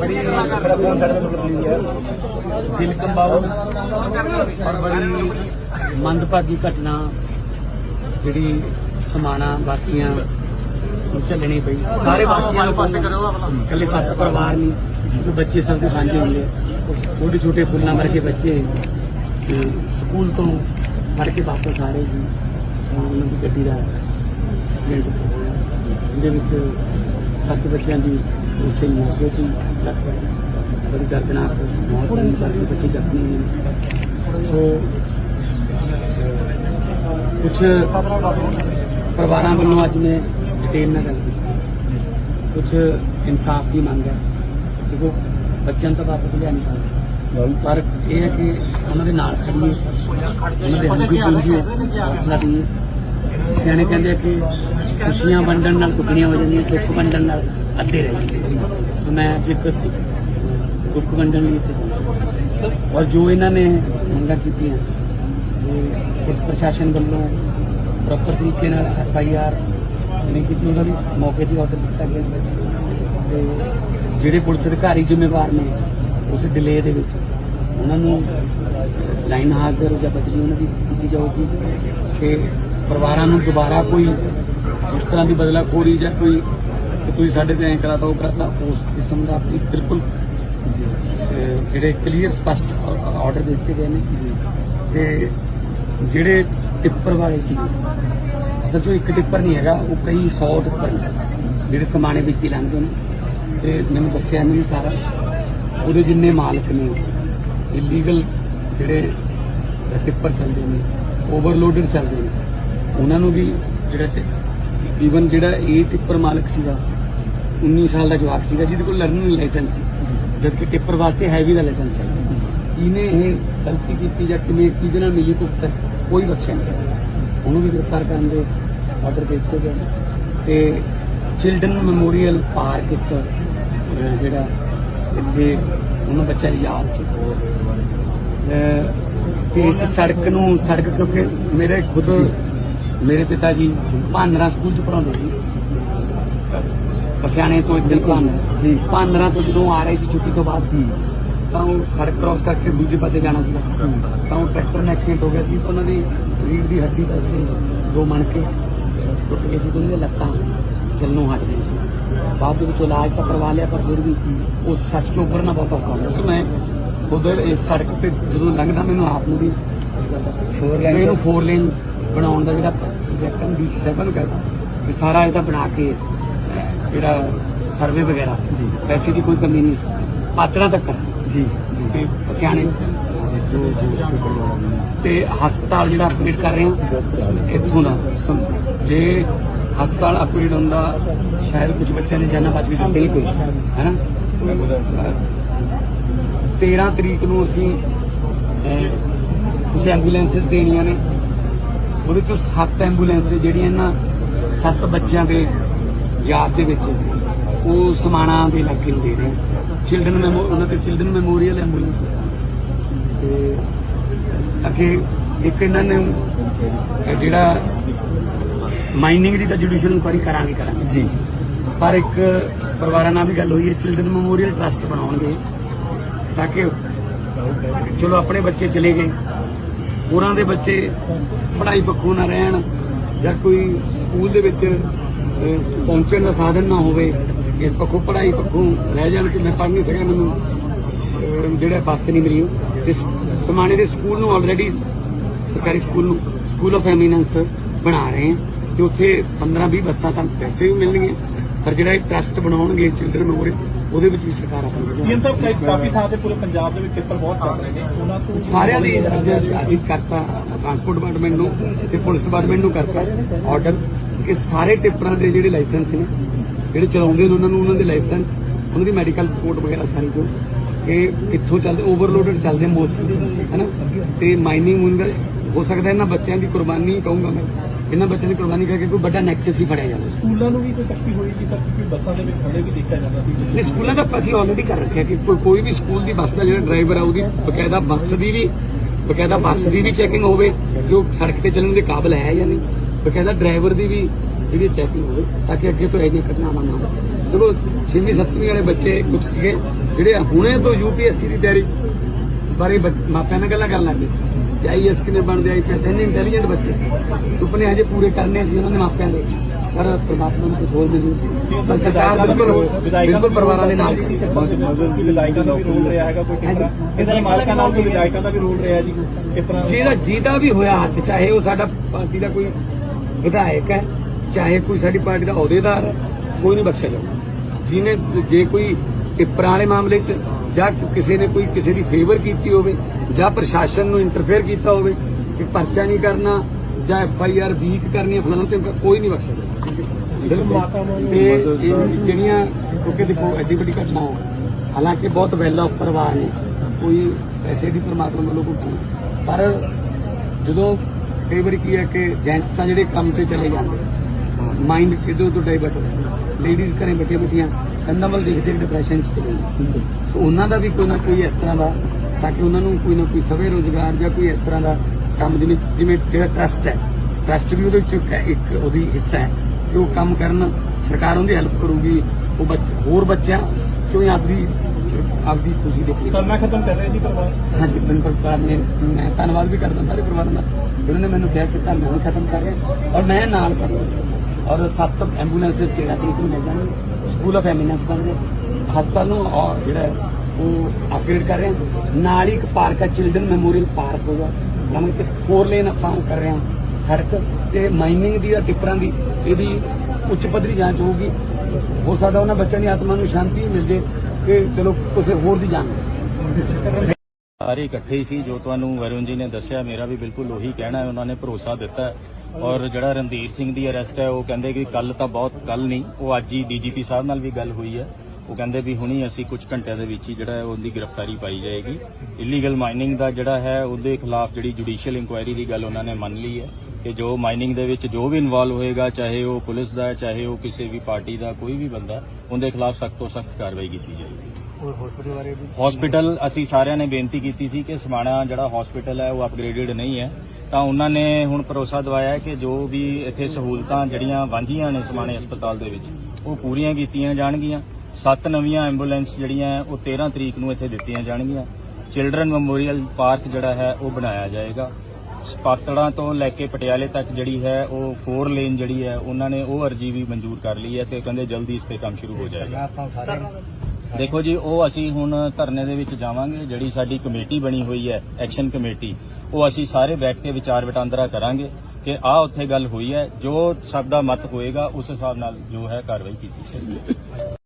ਬੜੀ ਮੇਰਾ ਫੋਨ ਸਾਡੇ ਤੋਂ ਟੁੱਟ ਗਈ ਹੈ ਦਿਲ ਕੰਬਾਓ। ਔਰ ਬੜੀ ਮੰਦਭਾਗੀ ਘਟਨਾ ਜਿਹੜੀ ਸਮਾਣਾ ਵਾਸੀਆਂ ਨੂੰ ਝੱਲਣੀ ਪਈ। ਸਾਰੇ ਵਾਸੀਆਂ ਨੂੰ ਪਾਸੇ ਕਰੋ ਇਕੱਲੇ ਸੱਤ ਪਰਿਵਾਰ ਨਹੀਂ ਕਿਉਂਕਿ ਬੱਚੇ ਸਭ ਦੇ ਸਾਂਝੇ ਹੁੰਦੇ। ਛੋਟੇ ਛੋਟੇ ਫੁੱਲਾਂ ਵਰਗੇ ਬੱਚੇ। ਤੇ ਸਕੂਲ ਤੋਂ ਪੜ ਕੇ ਵਾਪਸ ਆ ਰਹੇ ਸੀ। ਤਾਂ ਉਹਨਾਂ ਦੀ ਗੱਡੀ ਦਾ ਐਕਸੀਡੈਂਟ ਹੋਇਆ। ਜਿਹਦੇ ਵਿੱਚ ਸੱਤ ਬੱਚਿਆਂ ਦੀ ਉਸੇ ਮੌਕੇ ਤੇ ਹੀ ਮੌਤ ਹੋਈ ਬਾਕੀ ਬੱਚੇ ਜ਼ਖਮੀ ਨੇ ਸੋ ਕੁਝ ਪਰਿਵਾਰਾਂ ਵੱਲੋਂ ਅੱਜ ਮੈਂ ਡਿਟੇਲ ਨਾਲ ਗੱਲ ਕੀਤੀ। ਕੁਝ ਇਨਸਾਫ ਦੀ ਮੰਗ ਹੈ। ਦੇਖੋ ਬੱਚਿਆਂ ਤਾਂ ਵਾਪਸ ਲਿਆ ਨਹੀਂ ਸਕਦੇ। ਪਰ ਇਹ ਹੈ ਕਿ ਉਹਨਾਂ ਦੇ ਨਾਲ ਖੜੀਏ ਉਹਨਾਂ ਦੇ ਹੰਝੂ ਪੂੰਝੀਏ ਹੌਸਲਾ ਦਈਏ। ਸਿਆਣੇ ਕਹਿੰਦੇ ਕਿ ਖੁਸ਼ੀਆਂ ਵੰਡਣ ਨਾਲ ਕੁੱਟਣੀਆਂ ਹੋ ਜਾਂਦੀਆਂ ਦੁੱਖ ਵੰਡਣ ਨਾਲ। ਅੱਧੇ ਰਹਿ ਜਾਂਦੇ ਸੋ ਮੈਂ ਅੱਜ ਇੱਕ ਦੁੱਖ ਵੰਡਣ ਲਈ ਇੱਥੇ ਪਹੁੰਚਿਆ। ਔਰ ਜੋ ਇਹਨਾਂ ਨੇ ਮੰਗਾਂ ਕੀਤੀਆਂ ਪੁਲਿਸ ਪ੍ਰਸ਼ਾਸਨ ਵੱਲੋਂ ਪ੍ਰੋਪਰ ਤਰੀਕੇ ਨਾਲ ਐਫ ਆਈ ਆਰ ਨਹੀਂ ਕੀਤੀ, ਉਹਨਾਂ ਦੀ ਮੌਕੇ ਤੇ ਆਰਡਰ ਦਿੱਤਾ ਗਿਆ ਤੇ ਜਿਹੜੇ ਪੁਲਿਸ ਅਧਿਕਾਰੀ ਜ਼ਿੰਮੇਵਾਰ ਨੇ, ਉਸ ਡਿਲੇ ਦੇ ਵਿੱਚ ਉਹਨਾਂ ਨੂੰ ਲਾਈਨ ਹਾਜ਼ਰ ਜਾਂ ਬਦਲੀ ਉਹਨਾਂ ਦੀ ਕੀਤੀ ਜਾਊਗੀ ਕਿ ਪਰਿਵਾਰਾਂ ਨੂੰ ਦੁਬਾਰਾ ਕੋਈ ਇਸ ਤਰ੍ਹਾਂ ਦੀ ਬਦਲਾਖੋਰੀ ਜਾਂ ਕੋਈ ਕਿ ਤੁਸੀਂ ਸਾਡੇ ਤੇ ਐਂ ਉਹ ਕਰਾਤਾ ਉਸ ਕਿਸਮ ਦਾ ਆਪਣੀ ਬਿਲਕੁਲ ਜਿਹੜੇ ਕਲੀਅਰ ਸਪਸ਼ਟ ਆਰਡਰ ਦਿੱਤੇ ਗਏ ਨੇ। ਤੇ ਜਿਹੜੇ ਟਿੱਪਰ ਵਾਲੇ ਸੀ ਅਸਲ ਉਹ ਇੱਕ ਟਿੱਪਰ ਨਹੀਂ ਹੈਗਾ ਉਹ ਕਈ 100 ਟਿੱਪਰ ਜਿਹੜੇ ਸਮਾਨੇ ਵਿੱਚ ਦੀ ਲੰਘਦੇ ਨੇ। ਤੇ ਮੈਨੂੰ ਦੱਸਿਆ ਇਹਨਾਂ ਨੇ ਸਾਰਾ। ਉਹਦੇ ਜਿੰਨੇ ਮਾਲਕ ਨੇ ਇਲੀਗਲ ਜਿਹੜੇ ਟਿੱਪਰ ਚੱਲਦੇ ਨੇ ਓਵਰਲੋਡਡ ਚੱਲਦੇ ਨੇ ਉਹਨਾਂ ਨੂੰ ਵੀ ਜਿਹੜਾ ਈਵਨ ਜਿਹੜਾ ਇਹ ਟਿੱਪਰ ਮਾਲਕ ਸੀਗਾ 19 ਸਾਲ ਦਾ ਜਵਾਕ ਸੀਗਾ ਜਿਹਦੇ ਕੋਲ ਲਰਨਿੰਗ ਲਾਇਸੈਂਸ ਸੀ। ਜਦਕਿ ਟਿੱਪਰ ਵਾਸਤੇ ਹੈਵੀ ਦਾ ਲਾਇਸੈਂਸ ਚਾਹੀਦਾ ਕਿਹਨੇ ਇਹ ਗਲਤੀ ਕੀਤੀ ਜਾਂ ਕਿਵੇਂ ਕਿਹਦੇ ਨਾਲ ਮਿਲੀ ਭੁਗਤ ਕੋਈ ਬਖਸ਼ਿਆ ਨਹੀਂ। ਉਹਨੂੰ ਵੀ ਗ੍ਰਿਫਤਾਰ ਕਰਨ ਦੇ ਆਰਡਰ ਦਿੱਤੇ ਗਏ। ਤੇ ਚਿਲਡਰਨ ਮੈਮੋਰੀਅਲ ਪਾਰਕ ਇੱਕ ਜਿਹੜਾ ਇੱਥੇ ਉਹਨਾਂ ਬੱਚਿਆਂ ਦੀ ਯਾਦ ਚ। ਤੇ ਇਸ ਸੜਕ ਨੂੰ ਸੜਕ ਕਿਉਂਕਿ ਮੇਰੇ ਖੁਦ ਮੇਰੇ ਪਿਤਾ ਜੀ ਭਾਨਰਾ ਸਕੂਲ ਚ ਪੜਾਉਂਦੇ ਸੀ। ਪਸਿਆਣੇ ਤੋਂ ਇੱਕ ਦਿਨ ਭਾਨਰਾ ਜੀ। ਭਾਨਰਾ ਤੋਂ ਜਦੋਂ ਆ ਰਹੇ ਸੀ ਛੁੱਟੀ ਤੋਂ ਬਾਅਦ ਤਾਂ ਉਹ ਸੜਕ ਕ੍ਰਾਸ ਕਰਕੇ ਦੂਜੇ ਪਾਸੇ ਜਾਣਾ ਸੀ ਤਾਂ ਉਹ ਟਰੈਕਟਰ ਨਾਲ ਐਕਸੀਡੈਂਟ ਹੋ ਗਿਆ ਸੀ ਤਾਂ ਉਹਨਾਂ ਦੀ ਰੀੜ ਦੀ ਹੱਡੀ ਦਾ ਦੋ ਮਣ ਕੇ ਟੁੱਟ ਗਏ ਸੀ ਦੀਆਂ ਲੱਤਾਂ ਚੱਲਣੋਂ ਹਟ ਗਈ ਸੀ। ਬਾਅਦ ਦੇ ਵਿੱਚ ਇਲਾਜ ਤਾਂ ਕਰਵਾ ਲਿਆ ਪਰ ਫਿਰ ਵੀ ਉਸ ਸੱਚ ਤੋਂ ਉੱਪਰਨਾ ਬਹੁਤ ਔਖਾ ਹੁੰਦਾ ਸੀ ਮੈਂ ਉਧਰ ਇਸ ਸੜਕ ਤੇ ਜਦੋਂ ਲੰਘਦਾ ਮੈਨੂੰ ਆਪ ਨੂੰ ਵੀ ਫੋਰ ਲੇਨ ਇਹਨੂੰ ਫੋਰ ਲੇਨ ਬਣਾਉਣ ਦਾ ਜਿਹੜਾ ਪ੍ਰੋਜੈਕਟ ਹੈ ਡੀਸੀ ਸਾਹਿਬਾਂ ਨੂੰ ਕਹਿੰਦਾ ਕਿ ਸਾਰਾ ਇਹਦਾ ਬਣਾ ਕੇ ਜਿਹੜਾ ਸਰਵੇ ਵਗੈਰਾ ਪੈਸੇ ਦੀ ਕੋਈ ਕਮੀ ਨਹੀਂ ਸੀ। ਪਾਤਰਾਂ ਤੱਕ ਜੀ ਤੇ ਸਿਆਣੇ। ਤੇ ਹਸਪਤਾਲ ਜਿਹੜਾ ਅਪਗ੍ਰੇਡ ਕਰ ਰਹੇ ਹਾਂ ਇੱਥੋਂ ਦਾ ਜੇ ਹਸਪਤਾਲ ਅਪਗ੍ਰੇਡ ਹੁੰਦਾ ਸ਼ਾਇਦ ਕੁਝ ਬੱਚਿਆਂ ਦੀ ਜਾਨਾਂ ਬਚ ਵੀ ਸਕਦੀ ਬਿਲਕੁਲ। ਹੈਨਾ 13 ਤਰੀਕ ਨੂੰ ਅਸੀਂ ਕੁਝ ਐਂਬੂਲੈਂਸਸ ਦੇਣੀਆਂ ਨੇ। ਉਹਦੇ ਚੋਂ 7 ਐਂਬੂਲੈਂਸ ਜਿਹੜੀਆਂ ਇਹਨਾਂ 7 ਬੱਚਿਆਂ ਦੇ ਯਾਦ ਦੇ ਵਿੱਚ ਉਹ ਸਮਾਣਾ ਦੇ ਇਲਾਕੇ ਨੂੰ ਦੇ ਰਹੇ ਚਿਲਡਰਨ ਮੈਮੋ ਉਹਨਾਂ ਦੇ ਚਿਲਡਰਨ ਮੈਮੋਰੀਅਲ ਐਂਬੂਲੈਂਸ ਤੇ ਅੱਗੇ ਇੱਕ ਇਹਨਾਂ ਨੇ ਜਿਹੜਾ ਮਾਈਨਿੰਗ ਦੀ ਤਾਂ ਜੁਡੀਸ਼ੀਅਲ ਇਨਕੁਆਰੀ ਕਰਾਂਗੇ ਕਰਾਂਗੇ। ਜੀ। ਪਰ ਇੱਕ ਪਰਿਵਾਰਾਂ ਨਾਲ ਵੀ ਗੱਲ ਹੋਈ ਹੈ ਚਿਲਡਰਨ ਮੈਮੋਰੀਅਲ ਟਰਸਟ ਬਣਾਉਣਗੇ। ਤਾਂ ਕਿ ਚਲੋ ਆਪਣੇ ਬੱਚੇ ਚਲੇ ਗਏ। ਹੋਰਾਂ ਦੇ ਬੱਚੇ ਪੜ੍ਹਾਈ ਪੱਖੋਂ ਨਾ ਰਹਿਣ ਜਾਂ ਕੋਈ ਸਕੂਲ ਦੇ ਵਿੱਚ ਪਹੁੰਚਣ ਦਾ ਸਾਧਨ ਨਾ ਹੋਵੇ, ਇਸ ਪੱਖੋਂ ਪੜ੍ਹਾਈ ਪੱਖੋਂ ਰਹਿ ਜਾਣ ਕਿ ਮੈਂ ਪੜ੍ਹ ਨਹੀਂ ਸਕਿਆ ਮੈਨੂੰ ਜਿਹੜਾ ਬੱਸ ਨਹੀਂ ਮਿਲੀ ਤੇ ਸਮਾਣੇ ਦੇ ਸਕੂਲ ਨੂੰ ਆਲਰੇਡੀ ਸਰਕਾਰੀ ਸਕੂਲ ਨੂੰ ਸਕੂਲ ਆਫ ਐਮੀਨੈਂਸ ਬਣਾ ਰਹੇ ਹਾਂ। ਤੇ ਉੱਥੇ 15 20 ਬੱਸਾਂ ਤਾਂ ਪੈਸੇ ਵੀ ਮਿਲਣਗੀਆਂ, ਪਰ ਜਿਹੜਾ ਇਹ ਟਰਸਟ ਬਣਾਉਣਗੇ ਚਿਲਡਰਨ ਮੈਮੋਰੀ ਉਹਦੇ ਵਿੱਚ ਵੀ ਸਰਕਾਰ ਆਪਣੀ ਸੀਐਮ ਸਾਹਿਬ ਕਈ- ਕਾਫੀ ਥਾਂ ਤੇ ਪੂਰੇ ਪੰਜਾਬ ਦੇ ਵਿੱਚ ਪੇਪਰ ਬਹੁਤ ਚੱਲ ਰਹੇ ਨੇ। ਉਹਨਾਂ ਤੋਂ ਸਾਰਿਆਂ ਦੀ ਅਸੀਂ ਕਰਤਾ ਟਰਾਂਸਪੋਰਟ ਡਿਪਾਰਟਮੈਂਟ ਨੂੰ ਤੇ ਪੁਲਿਸ ਡਿਪਾਰਟਮੈਂਟ ਨੂੰ ਕਰਤਾ ਆਰਡਰ ਕਿ ਸਾਰੇ ਟਿੱਪਰਾਂ ਦੇ ਜਿਹੜੇ ਲਾਇਸੈਂਸ ਨੇ ਜਿਹੜੇ ਚਲਾਉਂਦੇ ਨੇ ਉਹਨਾਂ ਨੂੰ ਉਹਨਾਂ ਦੇ ਲਾਇਸੈਂਸ ਉਹਨਾਂ ਦੀ ਮੈਡੀਕਲ ਰਿਪੋਰਟ ਵਗੈਰਾ ਸਾਰੀ ਜੋ ਇਹ ਕਿੱਥੋਂ ਚੱਲਦੇ ਓਵਰਲੋਡਡ ਚੱਲਦੇ ਮੋਸਟਲੀ ਹੈਨਾ? ਤੇ ਮਾਈਨਿੰਗ ਹੋ ਸਕਦਾ ਇਹਨਾਂ ਬੱਚਿਆਂ ਦੀ ਕੁਰਬਾਨੀ ਕਹੂੰਗਾ ਮੈਂ। ਇਹਨਾਂ ਬੱਚਿਆਂ ਦੀ ਕੁਰਬਾਨੀ ਕਰਕੇ ਕੋਈ ਵੱਡਾ ਨੈਕਸਸ ਹੀ ਫੜਿਆ ਜਾਵੇ ਸਕੂਲਾਂ ਨੂੰ ਵੀ ਕੋਈ ਸਖਤੀ ਹੋਈ ਕਿ ਸਰ ਕਿਉਂਕਿ ਬੱਸਾਂ ਦੇ ਵਿੱਚ ਖੜੇ ਵੀ ਦੇਖਿਆ ਜਾਂਦਾ ਸੀ? ਨਹੀਂ ਸਕੂਲਾਂ ਦਾ ਅਸੀਂ ਆਲਰੇਡੀ ਕਰ ਰੱਖਿਆ ਕਿ ਕੋਈ ਕੋਈ ਵੀ ਸਕੂਲ ਦੀ ਬੱਸ ਦਾ ਜਿਹੜਾ ਡਰਾਈਵਰ ਆ ਉਹਦੀ ਬਕਾਇਦਾ ਬੱਸ ਦੀ ਵੀ ਬਕਾਇਦਾ ਬੱਸ ਦੀ ਵੀ ਚੈਕਿੰਗ ਹੋਵੇ ਕਿ ਉਹ ਸੜਕ ਤੇ ਚੱਲਣ ਦੇ ਕਾਬਿਲ ਹੈ ਜਾਂ ਨਹੀਂ ਬਕਾਇਦਾ ਡਰਾਈਵਰ ਦੀ ਵੀ ਜਿਹੜੀ ਚੈਕਿੰਗ ਹੋਵੇ ਤਾਂ ਕਿ ਅੱਗੇ ਤੋਂ ਇਹ ਜਿਹੀਆਂ ਘਟਨਾਵਾਂ ਨਾ ਹੋਣ। ਦੇਖੋ 6ਵੀਂ 7ਵੀਂ ਵਾਲੇ ਬੱਚੇ ਕੁਝ ਸੀਗੇ ਜਿਹੜੇ ਹੁਣੇ ਤੋਂ ਯੂਪੀਐਸਸੀ ਦੀ ਤਿਆਰੀ ਬਾਰੇ ਮਾਪਿਆਂ ਨਾਲ ਗੱਲਾਂ ਕਰਨ ਲੱਗੇ ਕਿ ਆਈਐਸ ਕਿਵੇਂ ਬਣਦੇ ਆਈਪੀਐਸ ਇੰਨੇ ਇੰਟੈਲੀਜੈਂਟ ਬੱਚੇ ਸੀ। ਸੁਪਨੇ ਹਜੇ ਪੂਰੇ ਕਰਨੇ ਸੀ ਉਹਨਾਂ ਦੇ ਮਾਪਿਆਂ ਦੇ। ਪਰ ਪ੍ਰਮਾਤਮਾ ਨੂੰ ਕੁਝ ਹੋਰ ਮਨਜ਼ੂਰ ਸੀ। ਪਰ ਸਰਕਾਰ ਬਿਲਕੁਲ ਬਿਲਕੁਲ ਪਰਿਵਾਰਾਂ ਦੇ ਨਾਲ ਖੜੀ। ਹੈ। ਕੋਈ ਵਿਧਾਇਕਾਂ ਦਾ ਵੀ ਰੋਲ ਰਿਹਾ ਹੈਗਾ ਕੋਈ ਕਿਸ ਤਰ੍ਹਾਂ? ਇਹਨਾਂ ਦੇ ਮਾਲਕਾਂ ਨਾਲ ਕੋਈ ਵਿਧਾਇਕਾਂ ਦਾ ਵੀ ਰੋਲ ਰਿਹਾ ਜੀ ਕਿਸ ਤਰ੍ਹਾਂ? ਜਿਹਦਾ ਵੀ ਹੋਇਆ ਹੱਥ ਚਾਹੇ ਉਹ ਸਾਡਾ ਪਾਰਟੀ ਦਾ ਕੋਈ ਵਿਧਾਇਕ ਹੈ ਚਾਹੇ ਕੋਈ ਸਾਡੀ ਪਾਰਟੀ ਦਾ ਅਹੁਦੇਦਾਰ ਕੋਈ ਨਹੀਂ ਬਖਸ਼ਿਆ ਜਾਊਗਾ। ਜਿਹਨੇ ਜੇ ਕੋਈ ਟਿੱਪਰਾਂ ਵਾਲੇ ਮਾਮਲੇ 'ਚ ਜਾਂ ਕਿਸੇ ਨੇ ਕੋਈ ਕਿਸੇ ਦੀ ਫੇਵਰ ਕੀਤੀ ਹੋਵੇ ਜਾਂ ਪ੍ਰਸ਼ਾਸਨ ਨੂੰ ਇੰਟਰਫੇਅਰ ਕੀਤਾ ਹੋਵੇ ਕਿ ਪਰਚਾ ਨਹੀਂ ਕਰਨਾ ਜਾਂ ਐਫ ਆਈ ਆਰ ਵੀਕ ਕਰਨੀ ਹੈ ਫਲਾਣਾ ਤੇ ਕੋਈ ਨਹੀਂ ਤੇ ਇਹ ਜਿਹੜੀਆਂ ਕਿਉਂਕਿ ਦੇਖੋ ਐਡੀ ਵੱਡੀ ਘਟਨਾ ਹੋ ਹਾਲਾਂਕਿ ਬਹੁਤ ਵੈਲ ਆਫ ਪਰਿਵਾਰ ਨੇ ਕੋਈ ਪੈਸੇ ਦੀ ਪਰਮਾਤਮਾ ਵੱਲੋਂ ਕੋਈ। ਪਰ ਜਦੋਂ ਕਈ ਵਾਰੀ ਕੀ ਹੈ ਕਿ ਜੈਂਟਸ ਤਾਂ ਜਿਹੜੇ ਕੰਮ ਤੇ ਚਲੇ ਜਾਂਦੇ ਮਾਈਂਡ ਕਿਦੋਂ ਤੋਂ ਡਾਈਵਰਟ ਹੋ ਜਾਂਦਾ। ਲੇਡੀਜ਼ ਘਰੇ ਬੈਠੀਆਂ ਬੈਠੀਆਂ ਕੰਨਾਂ ਵੱਲ ਦੇਖਦੇ ਡਿਪਰੈਸ਼ਨ ਚ ਚਲੇ ਜਾਂਦੇ। ਸੋ ਉਹਨਾਂ ਦਾ ਵੀ ਕੋਈ ਨਾ ਕੋਈ ਇਸ ਤਰ੍ਹਾਂ ਦਾ ਤਾਂ ਕਿ ਉਹਨਾਂ ਨੂੰ ਕੋਈ ਨਾ ਕੋਈ ਸਵੇ ਰੋਜ਼ਗਾਰ ਜਾਂ ਕੋਈ ਇਸ ਤਰ੍ਹਾਂ ਦਾ ਕੰਮ ਜਿਵੇਂ ਜਿਵੇਂ ਜਿਹੜਾ ਟਰਸਟ ਹੈ। ਟਰਸਟ ਵੀ ਉਹਦੇ ਵਿੱਚ ਇੱਕ ਉਹਦੀ ਹਿੱਸਾ ਹੈ ਕਿ ਉਹ ਕੰਮ ਕਰਨ ਸਰਕਾਰ ਉਹਦੀ ਹੈਲਪ ਕਰੂਗੀ ਉਹ ਬੱਚ ਹੋਰ ਬੱਚਿਆਂ ਚੋਂ ਆਪਦੀ ਆਪਦੀ ਖੁਸ਼ੀ ਦੇਖੀ ਕਰਨਾ ਖਤਮ ਕਰ ਰਹੇ ਜੀ ਪਰਿਵਾਰ? ਹਾਂਜੀ ਬਿਲਕੁਲ ਪਰਿਵਾਰ ਨੇ ਮੈਂ ਧੰਨਵਾਦ ਵੀ ਕਰਦਾ ਸਾਰੇ ਪਰਿਵਾਰਾਂ ਦਾ। ਜਿਨ੍ਹਾਂ ਨੇ ਮੈਨੂੰ ਕਿਹਾ ਕਿ ਨਹੀਂ ਖਤਮ ਕਰ ਰਹੇ। ਔਰ ਮੈਂ ਨਾਲ ਕਰਾਂ ਔਰ ਸੱਤ ਐਂਬੂਲੈਂਸਸ ਤੇਰਾਂ ਤਰੀਕ ਨੂੰ ਮਿਲ ਜਾਣਗੇ। ਸਕੂਲ ਆਫ ਐਮੀਨੈਂਸ ਬਣ ਰਿਹਾ। ਹਸਪਤਾਲ ਨੂੰ ਔਰ ਜਿਹੜਾ ਉਹ ਅਪਗ੍ਰੇਡ ਕਰ ਰਹੇ ਹਾਂ ਨਾਲ ਹੀ ਇੱਕ ਪਾਰਕ ਹੈ ਚਿਲਡਰਨ ਮੈਮੋਰੀਅਲ ਪਾਰਕ ਹੋਗਾ ਨਵੇਂ ਤੇ ਫੋਰ ਲੇਨ ਆਪਾਂ ਕਰ ਰਹੇ ਹਾਂ, ਸੜਕ। ਤੇ ਮਾਈਨਿੰਗ ਦੀ ਜਾਂ ਟਿੱਪਰਾਂ ਦੀ, ਇਹਦੀ ਉੱਚ ਪੱਧਰੀ ਜਾਂਚ ਹੋਊਗੀ। ਹੋ ਸਕਦਾ ਉਹਨਾਂ ਬੱਚਿਆਂ ਦੀ ਆਤਮਾ ਨੂੰ ਸ਼ਾਂਤੀ ਮਿਲ ਜੇ ਕਿ ਚਲੋ ਕਿਸੇ ਹੋਰ ਦੀ ਜਾਨ। ਸਾਰੇ ਇਕੱਠੇ ਸੀ, ਜੋ ਤੁਹਾਨੂੰ ਵਰੁਣ ਜੀ ਨੇ ਦੱਸਿਆ, ਮੇਰਾ ਵੀ ਬਿਲਕੁਲ ਉਹੀ ਕਹਿਣਾ ਹੈ, ਉਹਨਾਂ ਨੇ ਭਰੋਸਾ ਦਿੱਤਾ ਔਰ ਜਿਹੜਾ ਰਣਧੀਰ ਸਿੰਘ ਦੀ ਅਰੈਸਟ ਹੈ, ਉਹ ਕਹਿੰਦੇ ਕਿ ਕੱਲ ਤਾਂ ਬਹੁਤ ਕੱਲ ਨਹੀਂ, ਉਹ ਅੱਜ ਹੀ ਡੀਜੀਪੀ ਸਾਹਿਬ ਨਾਲ ਵੀ ਗੱਲ ਹੋਈ ਹੈ। ਉਹ ਕਹਿੰਦੇ ਵੀ ਹੁਣੀ ਅਸੀਂ ਕੁਝ ਘੰਟਿਆਂ ਦੇ ਵਿੱਚ ਹੀ ਜਿਹੜਾ ਉਹਦੀ ਗ੍ਰਿਫਤਾਰੀ ਪਾਈ ਜਾਏਗੀ। ਇਲੀਗਲ ਮਾਈਨਿੰਗ ਦਾ ਜਿਹੜਾ ਹੈ, ਉਹਦੇ ਖਿਲਾਫ ਜਿਹੜੀ ਜੁਡੀਸ਼ੀਅਲ ਇਨਕੁਆਇਰੀ ਦੀ ਗੱਲ ਉਹਨਾਂ ਨੇ ਮੰਨ ਲਈ ਹੈ ਕਿ ਜੋ ਮਾਈਨਿੰਗ ਦੇ ਵਿੱਚ ਜੋ ਵੀ ਇਨਵੋਲਵ ਹੋਏਗਾ, ਚਾਹੇ ਉਹ ਪੁਲਿਸ ਦਾ ਚਾਹੇ ਉਹ ਕਿਸੇ ਵੀ ਪਾਰਟੀ ਦਾ, ਕੋਈ ਵੀ ਬੰਦਾ, ਉਹਦੇ ਖਿਲਾਫ ਸਖਤ ਤੋਂ ਸਖਤ ਕਾਰਵਾਈ ਕੀਤੀ ਜਾਏਗੀ। ਹੋਰ ਹਸਪੀਟਲ ਬਾਰੇ ਵੀ ਹਸਪੀਟਲ ਅਸੀਂ ਸਾਰਿਆਂ ਨੇ ਬੇਨਤੀ ਕੀਤੀ ਸੀ ਕਿ ਸਮਾਣਾ ਜਿਹੜਾ ਹਸਪੀਟਲ ਹੈ ਉਹ ਅਪਗ੍ਰੇਡਡ ਨਹੀਂ ਹੈ। ਤਾਂ ਉਹਨਾਂ ਨੇ ਹੁਣ ਭਰੋਸਾ ਦਿਵਾਇਆ ਹੈ ਕਿ ਜੋ ਵੀ ਇੱਥੇ ਸਹੂਲਤਾਂ ਜਿਹੜੀਆਂ ਵਾਂਝੀਆਂ ਨੇ ਸਮਾਣੇ ਹਸਪਤਾਲ ਦੇ ਵਿੱਚ ਉਹ ਪੂਰੀਆਂ ਕੀਤੀਆਂ ਜਾਣਗੀਆਂ। ਸੱਤ ਨਵੀਆਂ ਐਂਬੂਲੈਂਸ ਜਿਹੜੀਆਂ ਉਹ 13 ਤਰੀਕ ਨੂੰ ਇੱਥੇ ਦਿੱਤੀਆਂ ਜਾਣਗੀਆਂ। ਚਿਲਡਰਨ ਮੈਮੋਰੀਅਲ ਪਾਰਕ ਜਿਹੜਾ ਹੈ ਉਹ ਬਣਾਇਆ ਜਾਏਗਾ। ਪਾਤੜਾਂ ਤੋਂ ਲੈ ਕੇ ਪਟਿਆਲੇ ਤੱਕ ਜਿਹੜੀ ਹੈ ਉਹ 4 ਲੇਨ ਜਿਹੜੀ ਹੈ ਉਹਨਾਂ ਨੇ ਉਹ ਅਰਜੀ ਵੀ ਮਨਜ਼ੂਰ ਕਰ ਲਈ ਹੈ ਤੇ ਕਹਿੰਦੇ ਜਲਦੀ ਇਸ ਤੇ ਕੰਮ ਸ਼ੁਰੂ ਹੋ ਜਾਏਗਾ। ਦੇਖੋ ਜੀ, ਉਹ ਅਸੀਂ ਹੁਣ ਧਰਨੇ ਦੇ ਵਿੱਚ ਜਾਵਾਂਗੇ, ਜਿਹੜੀ ਸਾਡੀ ਕਮੇਟੀ ਬਣੀ ਹੋਈ ਹੈ, ਐਕਸ਼ਨ ਕਮੇਟੀ, ਉਹ ਅਸੀਂ ਸਾਰੇ ਬੈਠ ਕੇ ਵਿਚਾਰ ਵਟਾਂਦਰਾ ਕਰਾਂਗੇ ਕਿ ਆ ਉੱਥੇ ਗੱਲ ਹੋਈ ਹੈ, ਜੋ ਸਭ ਦਾ ਮਤ ਹੋਏਗਾ, ਉਸ ਹਿਸਾਬ ਨਾਲ ਜੋ ਹੈ ਕਾਰਵਾਈ ਕੀਤੀ ਜਾਏਗੀ।